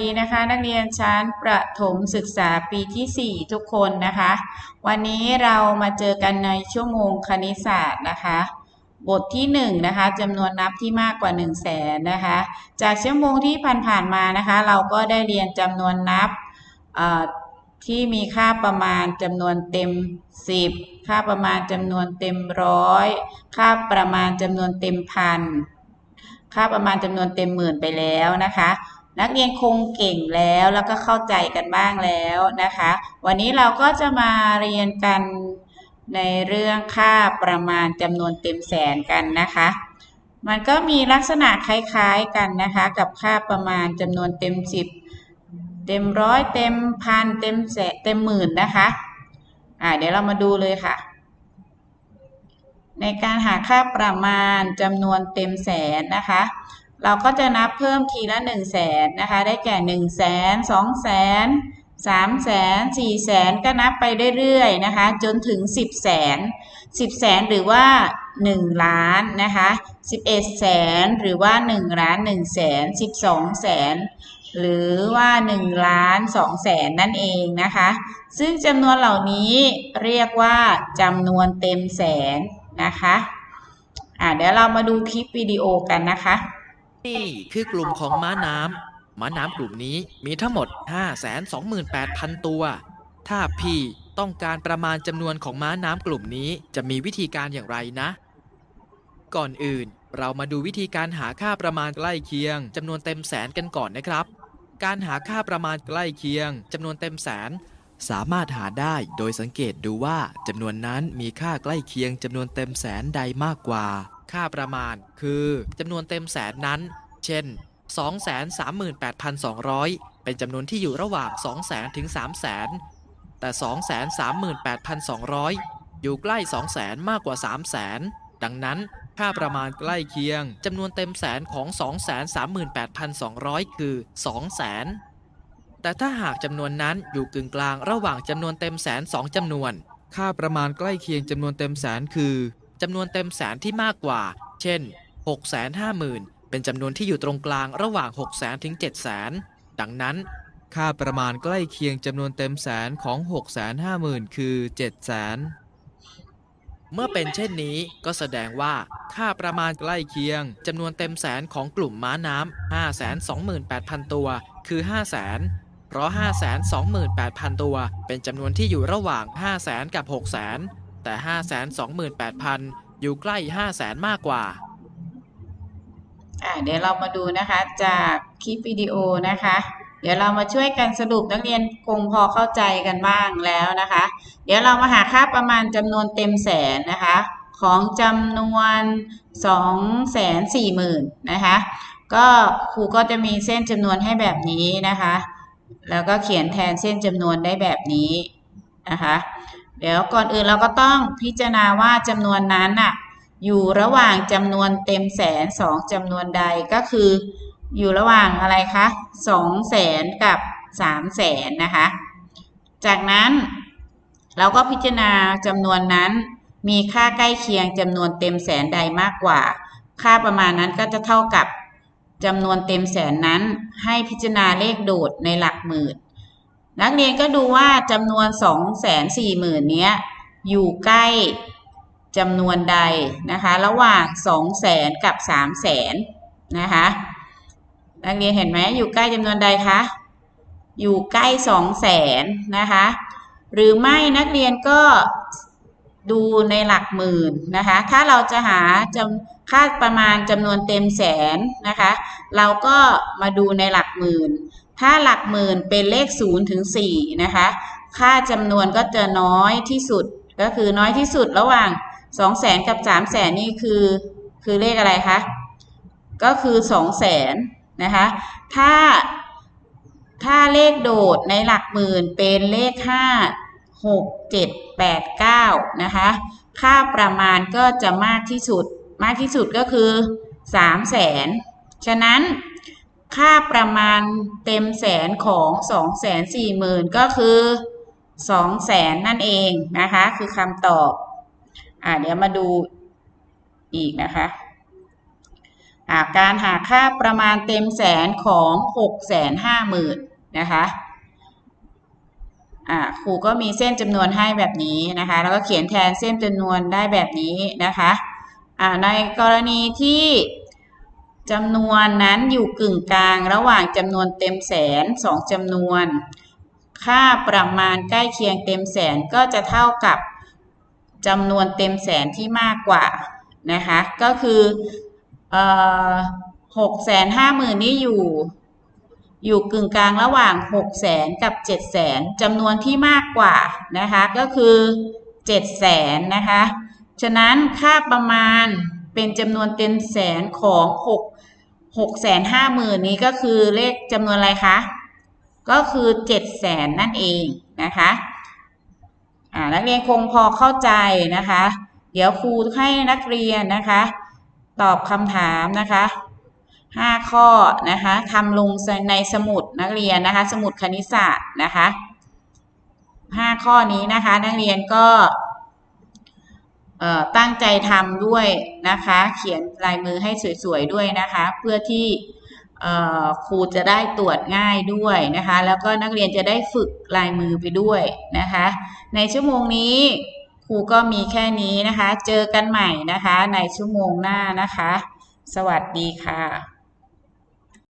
ดีนะคะนักเรียนชั้นประถมศึกษาปีที่ 4 ทุกคนนะคะ วันนี้เรามาเจอกันในชั่วโมงคณิตศาสตร์นะคะ บทที่1นะคะจำนวนนับที่มากกว่า 1 0 0 0 0แสนนะคะ จากชั่วโมงที่ผ่านๆมานะคะ เราก็ได้เรียนจำนวนนับที่มีค่าประมาณจำนวนเต็ม 10 ค่าประมาณจำนวนเต็มร้อยค่าประมาณจำนวนเต็มพันค่าประมาณจำนวนเต็มหมื่นไปแล้วนะคะ นักเรียนคงเก่งแล้วแล้วก็เข้าใจกันบ้างแล้วนะคะ วันนี้เราก็จะมาเรียนกันในเรื่องค่าประมาณจำนวนเต็มแสนกันนะคะ มันก็มีลักษณะคล้ายๆกันนะคะ กับค่าประมาณจำนวนเต็มสิบเต็มร้อยเต็มพันเต็มแสนเต็มหมื่นนะคะอ่าเดี๋ยวเรามาดูเลยค่ะ ในการหาค่าประมาณจำนวนเต็มแสนนะคะ เราก็จะนับเพิ่มทีละ1 0 0 0 0แสนนะคะ ได้แก่1 0 0 0 0 0 2 0 0 0 0 3 0 0 0 0 4 0 0 0 0ก็นับไปเรื่อยๆนะคะ จนถึง 10 0 0 0 0 10 แสนหรือว่า 1 ล้านนะคะ11 แสนหรือว่า 1 ล้าน1แสน12 แสนหรือว่า1ล้าน2แสนนั่นเองนะคะ ซึ่งจำนวนเหล่านี้เรียกว่าจำนวนเต็มแสนนะคะอ่าเดี๋ยวเรามาดูคลิปวิดีโอกันนะคะ นี่คือกลุ่มของม้าน้ำม้าน้ำกลุ่มนี้มีทั้งหมด 528,000 ตัว ถ้าพี่ต้องการประมาณจำนวนของม้าน้ำกลุ่มนี้จะมีวิธีการอย่างไรนะ ก่อนอื่นเรามาดูวิธีการหาค่าประมาณใกล้เคียงจำนวนเต็มแสนกันก่อนนะครับ การหาค่าประมาณใกล้เคียงจำนวนเต็มแสน สามารถหาได้โดยสังเกตดูว่าจำนวนนั้นมีค่าใกล้เคียงจำนวนเต็มแสนใดมากกว่า ค่าประมาณ คือจำนวนเต็มแสนนั้น เช่น 238,200 เป็นจำนวนที่อยู่ระหว่าง 200,000 ถึง 300,000 แต่ 238,200 อยู่ใกล้ 200,000 มากกว่า 300,000 ดังนั้นค่าประมาณใกล้เคียงจำนวนเต็มแสนของ 238,200 คือ 200,000 แต่ถ้าหากจำนวนนั้นอยู่กึ่งกลางระหว่างจำนวนเต็มแสนสองจำนวน ค่าประมาณใกล้เคียงจำนวนเต็มแสนคือ จำนวนเต็มแสนที่มากกว่า เช่น 650,000 เป็นจำนวนที่อยู่ตรงกลางระหว่าง 6 0 0 0 0ถึง 7 0 0 0 0 ดังนั้น ค่าประมาณใกล้เคียงจำนวนเต็มแสนของ 650,000 คือ700,000เมื่อเป็นเช่นนี้ก็แสดงว่าค่าประมาณใกล้เคียงจำนวนเต็มแสนของกลุ่มม้าน้ำ528,000 ตัว คือ 500,000 เพราะ 528,000 ตัว เป็นจำนวนที่อยู่ระหว่าง 500,000 กับ 600,000 แต่ 528,000 อยู่ใกล้ 500,000 มากกว่า อ่าเดี๋ยวเรามาดูนะคะจากคลิปวิดีโอนะคะ เดี๋ยวเรามาช่วยกันสรุปนักเรียนคงพอเข้าใจกันบ้างแล้วนะคะ เดี๋ยวเรามาหาค่าประมาณจำนวนเต็มแสนนะคะ ของจำนวน2แสนสี่หมื่นนะคะก็ครูก็จะมีเส้นจำนวนให้แบบนี้นะคะ แล้วก็เขียนแทนเส้นจำนวนได้แบบนี้นะคะ เดี๋ยวก่อนอื่นเราก็ต้องพิจารณาว่าจำนวนนั้นอะอยู่ระหว่างจำนวนเต็มแสนสองจำนวนใดก็คืออยู่ระหว่างอะไรคะสองแสนกับสามแสนนะคะ จากนั้นเราก็พิจารณาจำนวนนั้น มีค่าใกล้เคียงจำนวนเต็มแสนใดมากกว่า ค่าประมาณนั้นก็จะเท่ากับจำนวนเต็มแสนนั้น ให้พิจารณาเลขโดดในหลักหมื่น นักเรียนก็ดูว่าจำนวน 2 4 0 0 0 0เนี้ยอยู่ใกล้จำนวนใดนะคะ ระหว่าง 2 0 0 0 0 0 กับ 3 0 0 0 0 0 นะคะ นักเรียนเห็นไหมอยู่ใกล้จำนวนใดคะ อยู่ใกล้ 2 0 0 0 0 0 นะคะ หรือไม่นักเรียนก็ดูในหลักหมื่นนะคะ ถ้าเราจะหาจำ ค่าประมาณจำนวนเต็มแสนนะคะ เราก็มาดูในหลักหมื่น ถ้าหลักหมื่นเป็นเลข0ถึง4นะคะ ค่าจำนวนก็จะน้อยที่สุด ก็คือน้อยที่สุดระหว่าง 2 0 0แสนกับ 3 0 0แสนนี่คือ คือเลขอะไรคะ ก็คือ2 0 0แสนนะคะ ถ้า ถ้าเลขโดดในหลักหมื่นเป็นเลข 5 6 7 8 9 นะคะ ค่าประมาณก็จะมากที่สุด มากที่สุดก็คือ3 0 0แสนฉะนั้นค่าประมาณเต็มแสนของ2 4 0 0 0 0ก็คือ2แสนนั่นเองนะคะ คือคำตอบ อ่าเดี๋ยวมาดูอีกนะคะาการหาค่าประมาณเต็มแสนของหกแสนห้าหมื่นนะคะครูก็มีเส้นจำนวนให้แบบนี้นะคะ แล้วก็เขียนแทนเส้นจำนวนได้แบบนี้นะคะ ในกรณีที่จำนวนนั้นอยู่กึ่งกลางระหว่างจำนวนเต็มแสนสองจำนวน ค่าประมาณใกล้เคียงเต็มแสนก็จะเท่ากับจำนวนเต็มแสนที่มากกว่านะคะก็คือหกแสนห้าหมื่นนี่อยู่อยู่กึ่งกลางระหว่างหกแสนกับเจ็ดแสนจำนวนที่มากกว่านะคะก็คือเจ็ดแสนนะคะ ฉะนั้นค่าประมาณเป็นจำนวนเต็มแสนของหกหกแสนห้าหมื่นนี้ก็คือเลขจำนวนอะไรคะ ก็คือเจ็ดแสนนั่นเองนะคะอ่านักเรียนคงพอเข้าใจนะคะ เดี๋ยวครูให้นักเรียนนะคะ ตอบคำถามนะคะห้าข้อนะคะทำลงในสมุดนักเรียนนะคะ สมุดคณิตศาสตร์นะคะห้าข้อนี้นะคะ นักเรียนก็ ตั้งใจทำด้วยนะคะ เขียนลายมือให้สวยๆด้วยนะคะ เพื่อที่ครูจะได้ตรวจง่ายด้วยนะคะ แล้วก็นักเรียนจะได้ฝึกลายมือไปด้วยนะคะ ในชั่วโมงนี้ครูก็มีแค่นี้นะคะ เจอกันใหม่นะคะ ในชั่วโมงหน้านะคะ สวัสดีค่ะ